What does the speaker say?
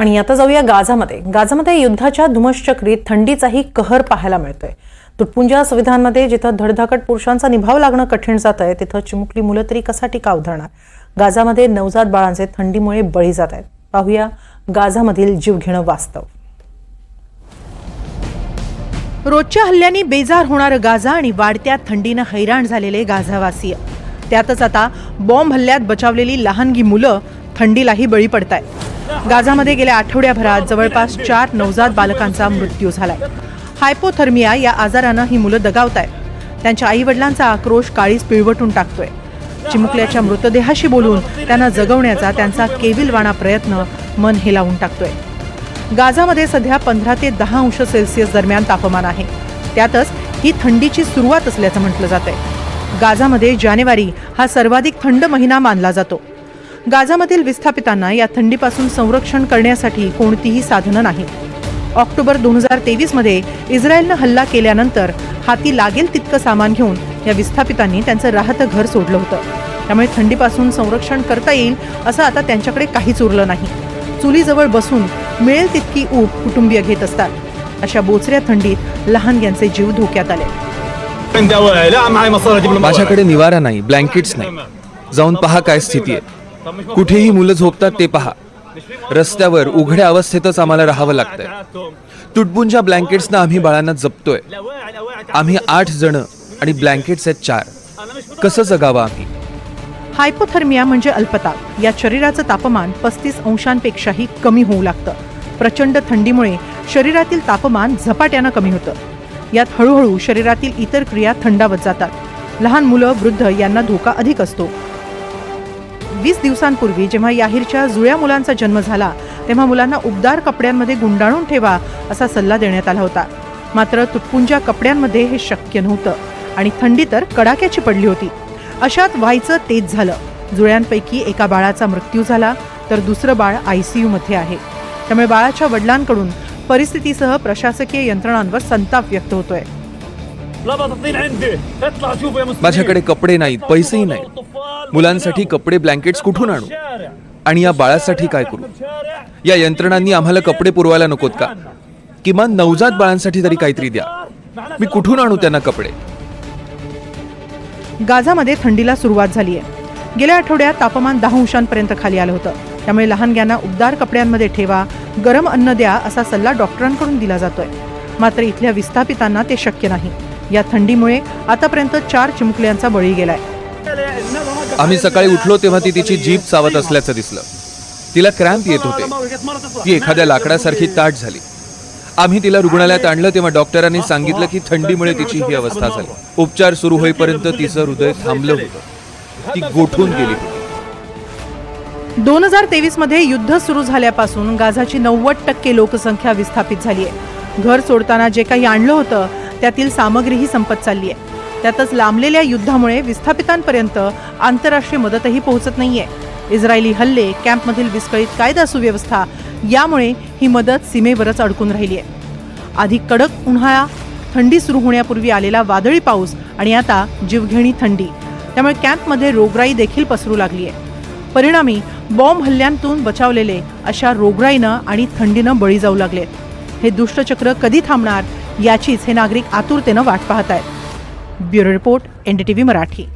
आणि आता जाऊया गाझामध्ये. गाझामध्ये युद्धाच्या धुमश्चक्रीत थंडीचाही कहर पाहायला मिळतोय. तुटपुंजा संविधानमध्ये जिथं धडधाकट पुरुषांचा निभाव लागणं कठीण जात आहे तिथं चिमुकली मुलं तरी कसा टिकाव धरणार गाझामध्ये नवजात बाळांचे थंडीमुळे बळी जात आहेत पाहूया गाझामधील जीवघेणं वास्तव. रोजच्या हल्ल्यांनी बेजार होणारं गाझा आणि वाढत्या थंडीनं हैराण झालेले गाझावासीय. त्यातच आता बॉम्ब हल्ल्यात बचावलेली लहानगी मुलं थंडीलाही बळी पडतायत. गाझामध्ये गेल्या आठवड्याभरात जवळपास चार नवजात बालकांचा मृत्यू झालाय. हायपोथर्मिया या आजारानं ही मुलं दगावत आहेत त्यांच्या आई वडिलांचा आक्रोश काळीच पिळवटून टाकतोय. चिमुकल्याच्या मृतदेहाशी बोलून त्यांना जगवण्याचा त्यांचा केविलवाणा प्रयत्न मन हेलावून टाकतोय. गाझामध्ये सध्या पंधरा ते दहा अंश सेल्सिअस दरम्यान तापमान आहे. त्यातच ही थंडीची सुरुवात असल्याचं म्हटलं जात आहे गाझामध्ये जानेवारी हा सर्वाधिक थंड महिना मानला जातो. गाझामधील विस्थापितांना या थंडीपासून संरक्षण करण्यासाठी कोणतीही साधनं नाही. ऑक्टोबर दोन हजार तेवीसमध्ये इस्रायलनं हल्ला केल्यानंतर हाती लागेल तितकं सामान घेऊन या विस्थापितांनी त्यांचं राहतं घर सोडलं होतं. त्यामुळे थंडीपासून संरक्षण करता येईल असं आता त्यांच्याकडे काहीच उरलं नाही. चुलीजवळ बसून मिळेल तितकी ऊब कुटुंबीय घेत असतात. अशा बोचऱ्या थंडीत लहान यांचे जीव धोक्यात आले. माझ्याकडे निवारा नाही ब्लँकेट्स नाही. जाऊन पहा काय स्थिती आहे. कुठेही मुलं झोपतात ते पहा. रस्त्यावर उघड्या अवस्थेतच आम्हाला राहावं लागतंय. तुटबुंच्या ब्लँकेट्सना आम्ही बाळांना जपतोय. आम्ही आठ जण आणि ब्लँकेट्स आहेत चार. कसं जगावं आम्ही? हायपोथर्मिया म्हणजे अल्पताप या शरीराचं तापमान पस्तीस अंशांपेक्षाही कमी होऊ लागतं. प्रचंड थंडीमुळे शरीरातील तापमान झपाट्यानं कमी होतं. यात हळूहळू शरीरातील इतर क्रिया थंडावत जातात. लहान मुलं वृद्ध यांना धोका अधिक असतो. वीस दिवसांपूर्वी जेव्हा याहीरच्या जुळ्या मुलांचा जन्म झाला तेव्हा मुलांना उबदार कपड्यांमध्ये गुंडाळून ठेवा असा सल्ला देण्यात आला होता. मात्र तुटपुंजा कपड्यांमध्ये हे शक्य नव्हतं आणि थंडी तर कडाक्याची पडली होती. अशात व्हायचं तेच झालं. जुळ्यांपैकी एका बाळाचा मृत्यू झाला तर दुसरं बाळ आय सी मध्ये आहे. त्यामुळे बाळाच्या वडिलांकडून परिस्थितीसह प्रशासकीय यंत्रणांवर संताप व्यक्त होतोय. माझ्याकडे कपडे नाहीत पैसेही नाहीत. मुलांसाठी कपडे ब्लँकेट्स कुठून आणू? आणि या बाळासाठी काय करू? या यंत्रणांनी आम्हाला कपडे पुरवायला नकोत का? किमान नवजात बाळांसाठी तरी काहीतरी द्या. मी कुठून आणू त्यांना कपडे? गाझामध्ये थंडीला सुरुवात झाली आहे. गेल्या आठवड्यात तापमान दहा अंशांपर्यंत खाली आलं होतं. त्यामुळे लहानग्यांना उबदार कपड्यांमध्ये ठेवा गरम अन्न द्या असा सल्ला डॉक्टरांकडून दिला जातोय. मात्र इथल्या विस्थापितांना ते शक्य नाही. या थंडीमुळे आतापर्यंत चार चिमुकल्यांचा बळी गेलाय. आम्ही सकाळी उठलो तेव्हा ती तिची जीभ चावत असल्याचं दिसलं. तिला क्रॅम्प येत होते. ती एखाद्या लाकडासारखी ताट झाली. आम्ही तिला रुग्णालयात आणलं तेव्हा डॉक्टरांनी सांगितलं की थंडीमुळे तिची ही अवस्था झाली. उपचार सुरू होईपर्यंत तिचं हृदय थांबलं होतं. ती गोठून गेली होती. दोन हजार तेवीसमध्ये युद्ध सुरू झाल्यापासून गाझाची नव्वद टक्के लोकसंख्या विस्थापित झाली आहे घर सोडताना जे काही आणलं होतं त्यातील सामग्रीही संपत चालली आहे. त्यातच लांबलेल्या युद्धामुळे विस्थापितांपर्यंत आंतरराष्ट्रीय मदतही पोहोचत नाहीये. इस्रायली हल्ले कॅम्पमधील विस्कळीत कायदा सुव्यवस्था यामुळे ही मदत सीमेवरच अडकून राहिली आहे. आधी कडक उन्हाळा थंडी सुरू होण्यापूर्वी आलेला वादळी पाऊस आणि आता जीवघेणी थंडी. त्यामुळे कॅम्पमध्ये रोगराई देखील पसरू लागली आहे. परिणामी बॉम्ब हल्ल्यांतून बचावलेले अशा रोगराईनं आणि थंडीनं बळी जाऊ लागलेत. हे दुष्टचक्र कधी थांबणार याचीच हे नागरिक आतुरतेनं वाट पाहत आहेत. Bureau report NDTV Marathi.